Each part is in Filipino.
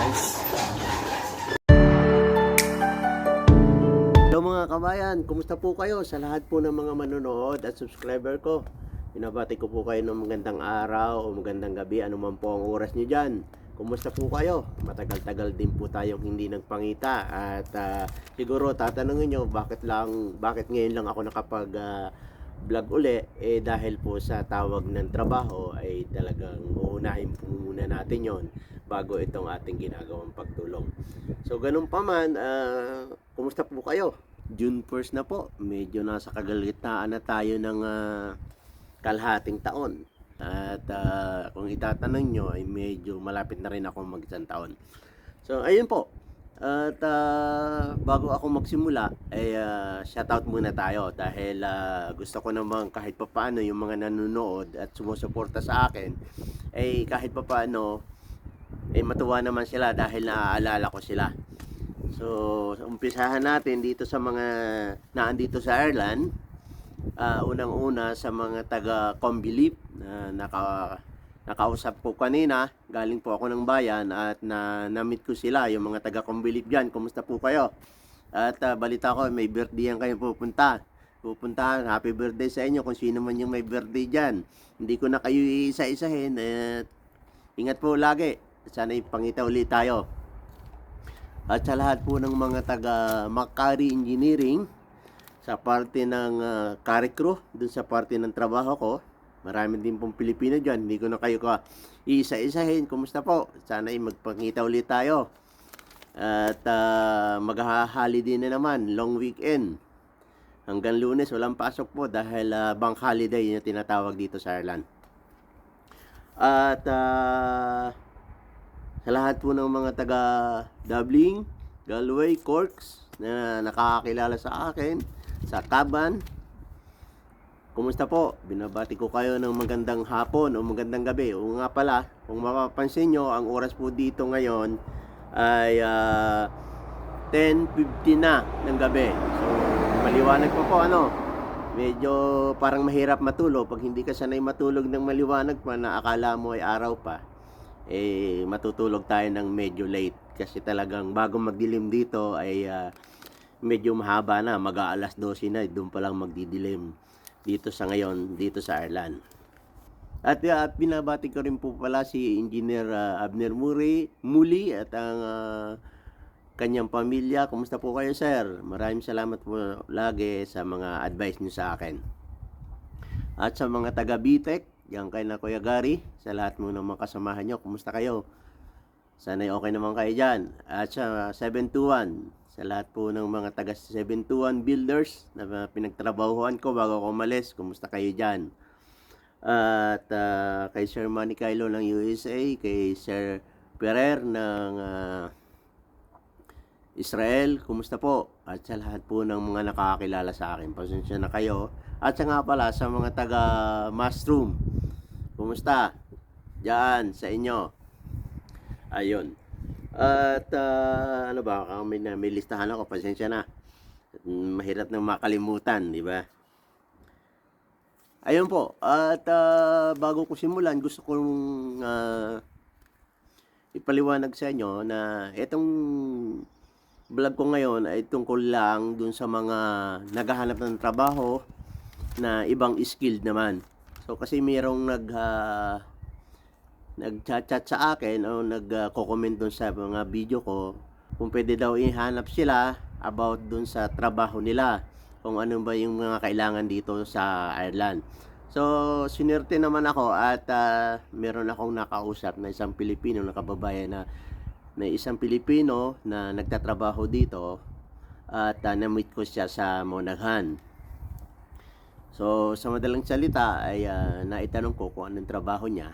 guys. Hello mga kabayan, kumusta po kayo sa lahat po ng mga manonood at subscriber ko? Pinabati ko po kayo ng magandang araw o magandang gabi, anuman po ang oras nyo dyan. Kumusta po kayo? Matagal-tagal din po tayong hindi nagpangita at ah, siguro tatanungin nyo bakit lang bakit ngayon lang ako nakapag ah, vlog uli eh dahil po sa tawag ng trabaho ay talagang uunahin po muna natin yon bago itong ating ginagawang pagtulong. So ganun pa man, ah, kumusta po kayo? June 1st na po, medyo nasa kagalitaan na tayo ng ah, kalahating taon. At ah, kung itatanong nyo ay medyo malapit na rin ako mag taon. So ayun po, at ah, bago ako magsimula, ay ah, shoutout muna tayo dahil ah, gusto ko naman kahit papaano yung mga nanonood at sumusuporta sa akin, ay kahit papaano, ay matuwa naman sila dahil naaalala ko sila. So, umpisahan natin dito sa mga naandito sa Ireland. Ah, unang-una sa mga taga Combilip na naka nakausap ko kanina, galing po ako ng bayan at na na-meet ko sila, yung mga taga Combilip diyan. Kumusta po kayo? At ah, balita ko may birthday yan kayo pupunta. Pupuntahan, happy birthday sa inyo kung sino man yung may birthday diyan. Hindi ko na kayo iisa-isahin at ingat po lagi. Sana ipangita ulit tayo. At sa lahat po ng mga taga Macquarie Engineering, sa parte ng uh, Carry Crew, dun sa parte ng trabaho ko, marami din pong Pilipino dyan. Hindi ko na kayo ka isa-isahin. Kumusta po? Sana ay magpakita ulit tayo. At uh, maghaholiday na naman, long weekend. Hanggang lunes, walang pasok po dahil uh, bank holiday yung tinatawag dito sa Ireland. At uh, lahat po ng mga taga Dublin, Galway, Corks na nakakakilala sa akin, sa Taban. Kumusta po? Binabati ko kayo ng magandang hapon o magandang gabi. O nga pala, kung mapapansin nyo, ang oras po dito ngayon ay ah, 10.50 na ng gabi. So, maliwanag pa po ano. Medyo parang mahirap matulog. Pag hindi ka sanay matulog ng maliwanag pa na akala mo ay araw pa, eh matutulog tayo ng medyo late. Kasi talagang bago magdilim dito ay ah, medyo mahaba na, mag-aalas 12 na, doon pa lang magdidilim dito sa ngayon, dito sa Ireland. At uh, pinabati ko rin po pala si Engineer ah, Abner Muli, Muli at ang ah, kanyang pamilya. Kumusta po kayo, sir? Maraming salamat po lagi sa mga advice niyo sa akin. At sa mga taga Bitek, yan kay na Kuya Gary, sa lahat mo ng mga kasamahan nyo, kumusta kayo? Sana'y okay naman kayo dyan. At sa 721, sa lahat po ng mga taga 721 builders na pinagtrabahuan ko bago ako umalis, kumusta kayo dyan? At ah, kay Sir Manny Kylo ng USA, kay Sir Perer ng ah, Israel, kumusta po? At sa lahat po ng mga nakakakilala sa akin, pasensya na kayo. At sa nga pala sa mga taga Mushroom, kumusta? Diyan, sa inyo. Ayun. At ah, ano ba, kung may, may listahan ako, pasensya na. Mahirap nang makalimutan, di ba? Ayun po. At ah, bago ko simulan, gusto kong ah, ipaliwanag sa inyo na itong vlog ko ngayon ay tungkol lang dun sa mga naghahanap ng trabaho na ibang skilled naman. So kasi mayroong nag ah, nag-chat sa akin o nag-comment dun sa mga video ko kung pwede daw ihanap sila about dun sa trabaho nila kung ano ba yung mga kailangan dito sa Ireland. So, sinerte naman ako at ah, meron akong nakausap na isang Pilipino na kababayan na na isang Pilipino na nagtatrabaho dito at uh, na-meet ko siya sa Monaghan. So, sa madalang salita ay ah, naitanong ko kung anong trabaho niya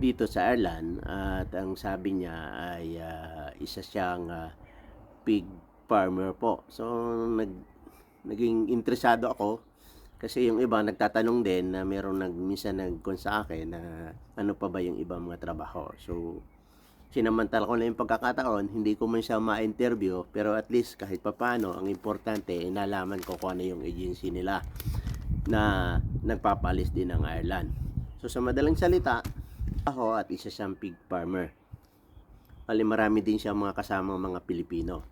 dito sa Ireland at ang sabi niya ay ah, isa siyang ah, pig farmer po. So nag naging interesado ako kasi yung iba nagtatanong din na meron nag minsan nag sa akin na ano pa ba yung ibang mga trabaho. So sinamantala ko na yung pagkakataon, hindi ko man siya ma-interview, pero at least kahit papano, ang importante, eh, nalaman ko kung ano yung agency nila na nagpapalis din ng Ireland. So sa madalang salita, ako at isa siyang pig farmer. Bali marami din siya mga kasamang mga Pilipino.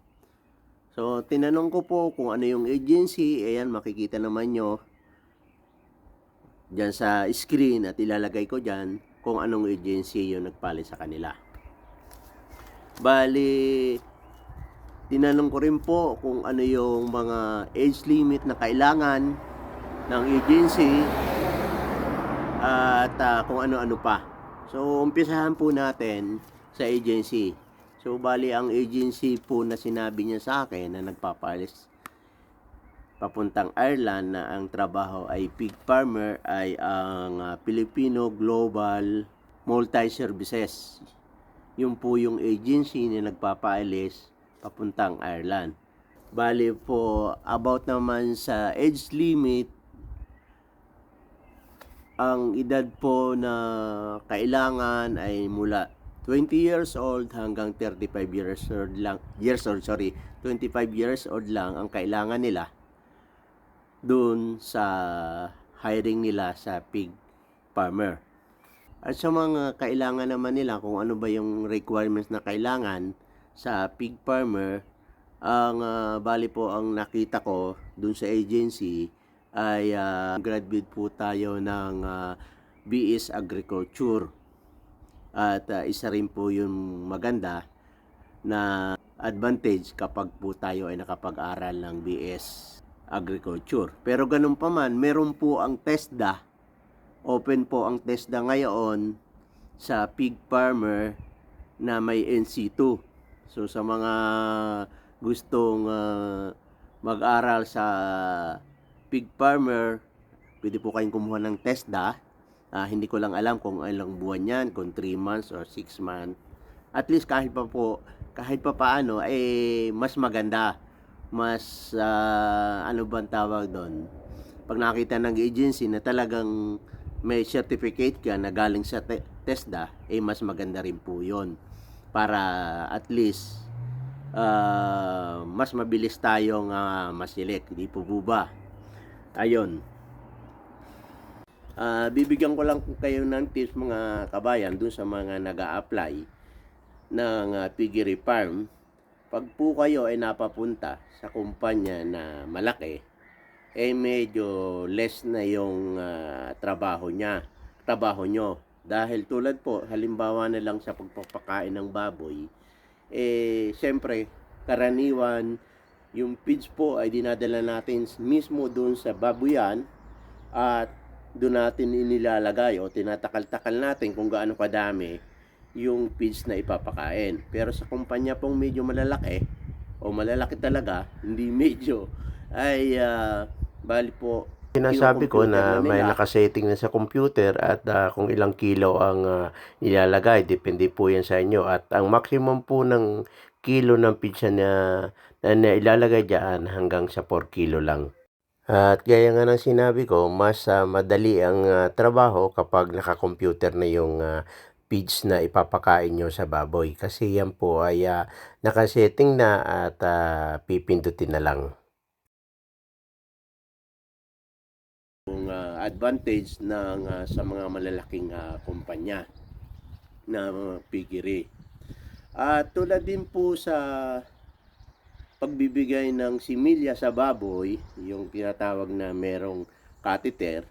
So, tinanong ko po kung ano yung agency. Ayan, makikita naman nyo dyan sa screen at ilalagay ko dyan kung anong agency yung nagpali sa kanila. Bali, tinanong ko rin po kung ano yung mga age limit na kailangan ng agency at ah, kung ano-ano pa. So, umpisahan po natin sa agency. So, bali ang agency po na sinabi niya sa akin na nagpapalis papuntang Ireland na ang trabaho ay pig farmer ay ang ah, Filipino Global Multi-Services. Yun po yung agency na nagpapaalis papuntang Ireland. Bali po, about naman sa age limit, ang edad po na kailangan ay mula 20 years old hanggang 35 years old lang years old sorry 25 years old lang ang kailangan nila dun sa hiring nila sa pig farmer at sa mga kailangan naman nila kung ano ba yung requirements na kailangan sa pig farmer ang ah, bali po ang nakita ko dun sa agency ay ah, graduate po tayo ng ah, BS Agriculture. At ah, isa rin po yung maganda na advantage kapag po tayo ay nakapag-aral ng BS Agriculture. Pero ganun pa man, meron po ang TESDA. Open po ang TESDA ngayon sa pig farmer na may NC2. So sa mga gustong ah, mag-aral sa pig farmer, pwede po kayong kumuha ng TESDA. Ah, hindi ko lang alam kung ilang buwan yan, kung 3 months or 6 months. At least kahit pa po, kahit pa paano, eh, mas maganda. Mas, ah, ano bang tawag doon? Pag nakita ng agency na talagang may certificate ka na galing sa te- TESDA, eh mas maganda rin po yon Para at least, ah, mas mabilis tayong uh, masilik. Di po ba? Ayun. Ah, bibigyan ko lang kayo ng tips mga kabayan dun sa mga nag apply ng uh, piggery farm. Pag po kayo ay napapunta sa kumpanya na malaki, eh medyo less na yung ah, trabaho niya, trabaho nyo. Dahil tulad po, halimbawa na lang sa pagpapakain ng baboy, eh siyempre, karaniwan, yung feeds po ay dinadala natin mismo doon sa babuyan at doon natin inilalagay o tinatakal-takal natin kung gaano kadami yung feeds na ipapakain. Pero sa kumpanya pong medyo malalaki o malalaki talaga, hindi medyo, ay ah, bali po Sinasabi ko na may nakasetting na sa computer at ah, kung ilang kilo ang ah, nilalagay, depende po yan sa inyo. At ang maximum po ng kilo ng pizza na, na, na ilalagay dyan hanggang sa 4 kilo lang. At gaya nga ng sinabi ko, mas ah, madali ang ah, trabaho kapag nakakomputer na yung ah, feeds na ipapakain nyo sa baboy. Kasi yan po ay ah, nakasetting na at ah, pipindutin na lang. Yung ah, advantage ng ah, sa mga malalaking ah, kumpanya na piggery. At tulad din po sa pagbibigay ng similya sa baboy, yung tinatawag na merong catheter,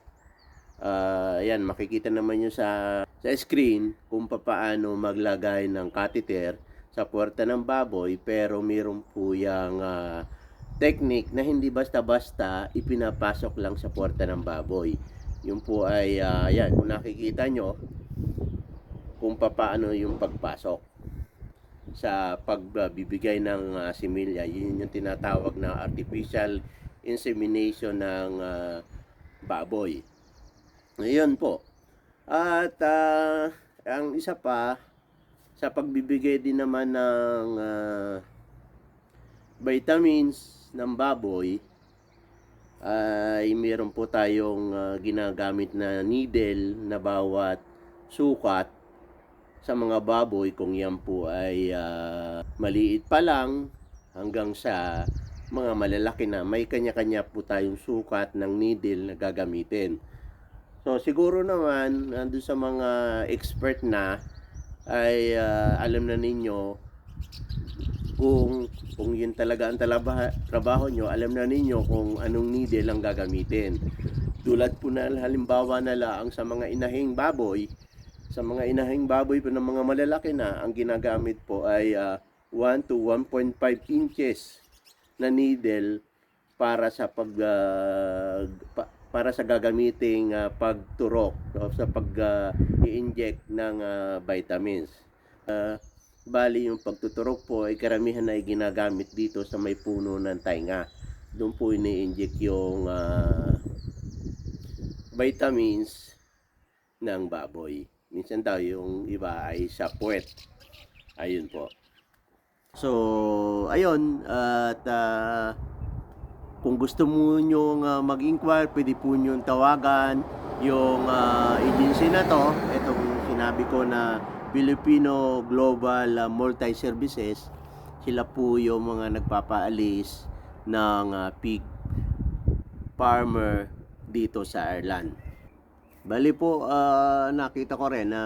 ah, yan, makikita naman nyo sa, sa screen kung paano maglagay ng catheter sa puwerta ng baboy, pero meron po yung ah, technique na hindi basta-basta ipinapasok lang sa puwerta ng baboy. Yung po ay, ah, yan, kung nakikita nyo, kung paano yung pagpasok sa pagbibigay ng ah, similya. Yun yung tinatawag na artificial insemination ng ah, baboy. Ngayon po. At ah, ang isa pa, sa pagbibigay din naman ng ah, vitamins ng baboy, ay meron po tayong ah, ginagamit na needle na bawat sukat sa mga baboy kung yan po ay ah, maliit pa lang hanggang sa mga malalaki na may kanya-kanya po tayong sukat ng needle na gagamitin. So siguro naman nandun sa mga expert na ay ah, alam na ninyo kung kung yun talaga ang talaba, trabaho nyo, alam na ninyo kung anong needle ang gagamitin. Tulad po na halimbawa na lang sa mga inahing baboy, sa mga inahing baboy po ng mga malalaki na, ang ginagamit po ay ah, 1 to 1.5 inches na needle para sa pag ah, pa- para sa gagamiting ah, pagturok o sa pag ah, i-inject ng ah, vitamins. Ah, bali yung pagtuturok po ay karamihan ay ginagamit dito sa may puno ng tainga. Doon po ini-inject yung ah, vitamins ng baboy. Minsan daw yung iba ay sa puwet. Ayun po. So, ayun, at ah, kung gusto mo nyo mag-inquire, pwede po nyo tawagan yung ah, agency na to. Itong sinabi ko na Filipino Global ah, Multi-Services. Sila po yung mga nagpapaalis ng ah, pig farmer dito sa Ireland. Bali po, ah, nakita ko rin na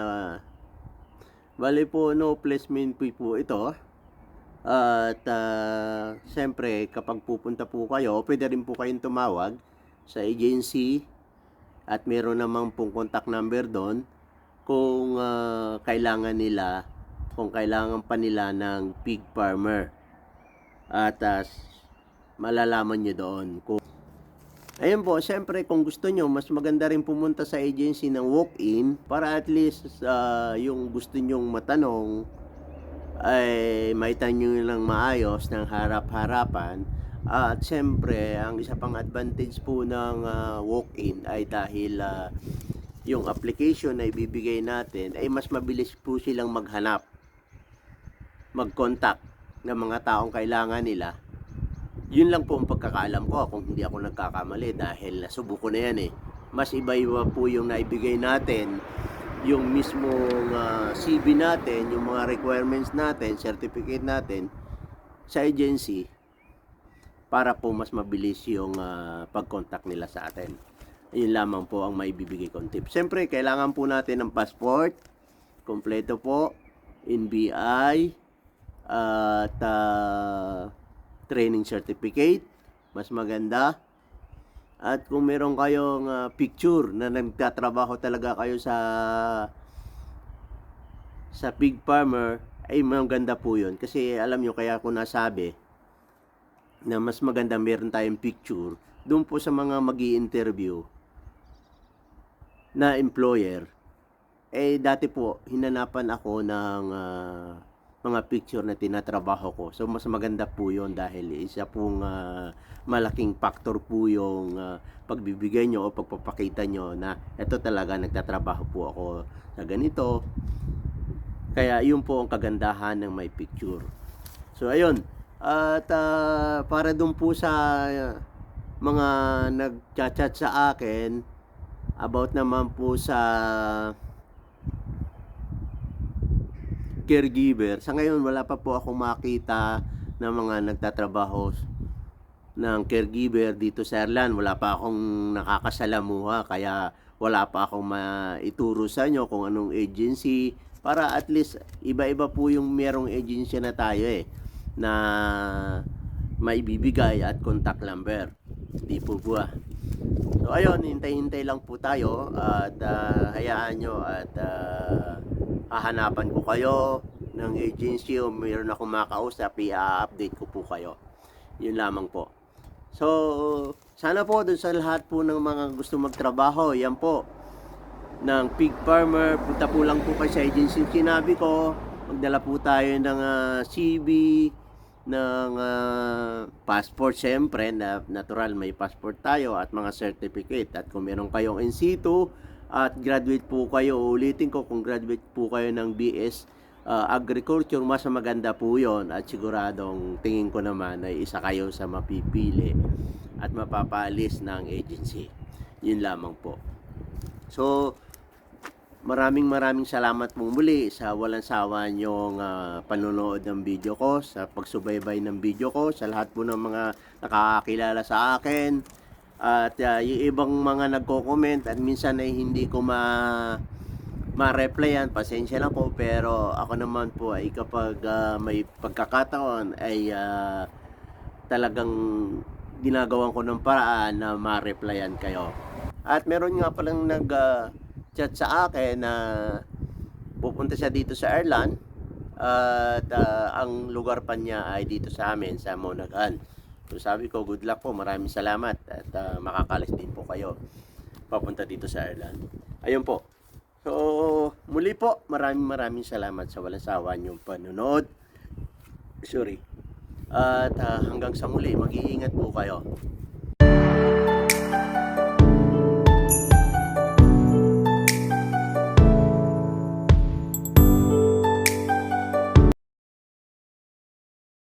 bali po no placement fee po ito. At ah, siyempre, kapag pupunta po kayo, pwede rin po kayong tumawag sa agency at meron namang pong contact number doon kung ah, kailangan nila, kung kailangan pa nila ng pig farmer. At ah, malalaman nyo doon kung Ayun po, siyempre kung gusto nyo, mas maganda rin pumunta sa agency ng walk-in para at least ah, yung gusto nyong matanong ay may tanyo lang maayos ng harap-harapan. at siyempre, ang isa pang advantage po ng ah, walk-in ay dahil ah, yung application na ibibigay natin ay mas mabilis po silang maghanap, mag-contact ng mga taong kailangan nila yun lang po ang pagkakaalam ko kung hindi ako nagkakamali dahil nasubuko na yan eh. Mas iba-iba po yung naibigay natin, yung mismong ah, CV natin, yung mga requirements natin, certificate natin sa agency para po mas mabilis yung ah, pag-contact nila sa atin. Yun lamang po ang maibibigay kong tip. Siyempre, kailangan po natin ng passport, kompleto po, NBI, at ah, training certificate, mas maganda. At kung meron kayong ah, picture na nagtatrabaho talaga kayo sa sa pig farmer, ay maganda po yun. Kasi alam nyo, kaya ako nasabi na mas maganda meron tayong picture doon po sa mga mag interview na employer. Eh, dati po, hinanapan ako ng ah, mga picture na tinatrabaho ko. So, mas maganda po yon dahil isa pong ah, malaking factor po yung ah, pagbibigay nyo o pagpapakita nyo na ito talaga nagtatrabaho po ako sa ganito. Kaya yun po ang kagandahan ng may picture. So, ayun. At ah, para dun po sa ah, mga nagchat-chat sa akin about naman po sa caregiver. Sa ngayon, wala pa po akong makita ng mga nagtatrabaho ng caregiver dito sa Ireland. Wala pa akong nakakasalamuha, kaya wala pa akong maituro sa inyo kung anong agency para at least iba-iba po yung merong agency na tayo eh na maibibigay at contact number. Di po po ah. So ayun, hintay-hintay lang po tayo at ah, hayaan nyo at ah, hahanapan ko kayo ng agency o mayroon akong makausap, i-update ko po kayo. Yun lamang po. So, sana po dun sa lahat po ng mga gusto magtrabaho, yan po, ng pig farmer, punta po lang po kayo sa agency sinabi ko, magdala po tayo ng ah, CV, ng ah, passport syempre, na natural may passport tayo at mga certificate. At kung meron kayong in situ at graduate po kayo, ulitin ko kung graduate po kayo ng BS ah, Agriculture, mas maganda po yon at siguradong tingin ko naman ay isa kayo sa mapipili at mapapalis ng agency. Yun lamang po. So, Maraming maraming salamat po muli sa walang sawa niyong ah, panonood ng video ko, sa pagsubaybay ng video ko, sa lahat po ng mga nakakakilala sa akin. At ah, yung ibang mga nagko-comment at minsan ay hindi ko ma ma-replyan, pasensya na po pero ako naman po ay kapag ah, may pagkakataon ay ah, talagang ginagawan ko ng paraan na ma-replyan kayo. At meron nga palang nag-chat sa akin na pupunta siya dito sa Ireland at ah, ang lugar pa niya ay dito sa amin sa Monacan. So sabi ko, good luck po, maraming salamat at ah, makakalis din po kayo papunta dito sa Ireland. Ayun po. So, muli po, maraming maraming salamat sa walang sawa niyong panonood. Sorry. At ah, hanggang sa muli, mag-iingat po kayo.